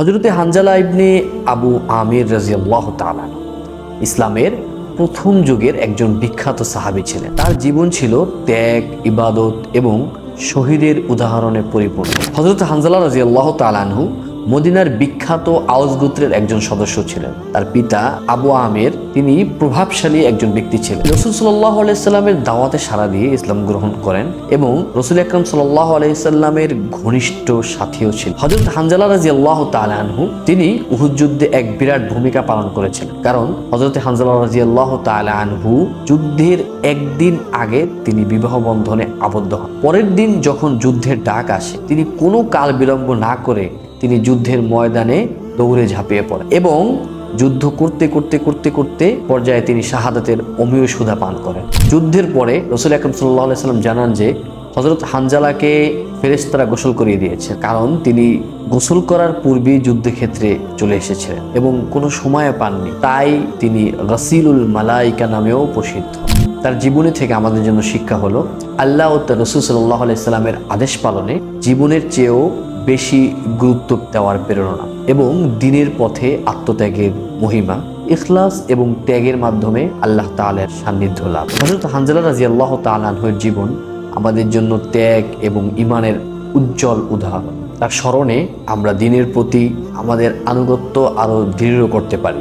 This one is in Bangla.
হজরতে হানজালা ইবনে আবু আমির রাজিয়াল্লাহ তালা ইসলামের প্রথম যুগের একজন বিখ্যাত সাহাবি ছিলেন। তার জীবন ছিল ত্যাগ, ইবাদত এবং শহীদের উদাহরণে পরিপূর্ণ। হজরত হানজালা রাজিয়াল্লাহ তালানহু মদিনার বিখ্যাত আউস গোত্রের একজন সদস্য ছিলেন। তার পিতা আবু আমের, তিনি প্রভাবশালী একজন ব্যক্তি ছিলেন। রসুল সাল্লাহ আলাইস্লামের দাওয়াতে সাড়া দিয়ে ইসলাম গ্রহণ করেন এবং রসুল আকরম সাল্লাহ আলাইস্লামের ঘনিষ্ঠ সাথীও ছিলেন। হজরত হানজালা রাজি আল্লাহ তালানহু তিনি উহুদ যুদ্ধে এক বিরাট ভূমিকা পালন করেছিলেন। কারণ হজরত হানজালা রাজি আল্লাহ তালানহু যুদ্ধের একদিন আগে তিনি বিবাহ বন্ধনে আবদ্ধ হন। পরের দিন যখন যুদ্ধের ডাক আসে, তিনি কোনো কাল বিলম্ব না করে তিনি যুদ্ধের ময়দানে দৌড়ে ঝাঁপিয়ে পড়েন এবং যুদ্ধ করতে করতে করতে করতে পর্যায়ে তিনি শাহাদাতের অমীয় সুধা পান করেন। যুদ্ধের পরে রসুল আকরম সাল্লাহ সাল্লাম জানান যে হজরত হানজালাকে ফেরেশতারা গোসল করিয়ে দিয়েছে কারণ তিনি গোসল করার পূর্বেই যুদ্ধক্ষেত্রে চলে এসেছিলেন এবং কোনো সময় পাননি। তাই তিনি রসিলুল মালাইকা নামেও প্রসিদ্ধ। তার জীবনী থেকে আমাদের জন্য শিক্ষা হলো, আল্লাহ ও তার রসুল সাল্লাহ আলাইস্লামের আদেশ পালনে জীবনের চেয়েও বেশি গুরুত্ব দেওয়ার প্রেরণা এবং দিনের পথে আত্মত্যাগের মহিমা, ইখলাস এবং ত্যাগের মাধ্যমে আল্লাহ তালের সান্নিধ্য লাভ। হজরত হানজালা রাজি আল্লাহ তালের জীবন আমাদের জন্য ত্যাগ এবং ইমানের উজ্জ্বল উদাহরণ। তার স্মরণে আমরা দিনের প্রতি আমাদের আনুগত্য আরও দৃঢ় করতে পারি।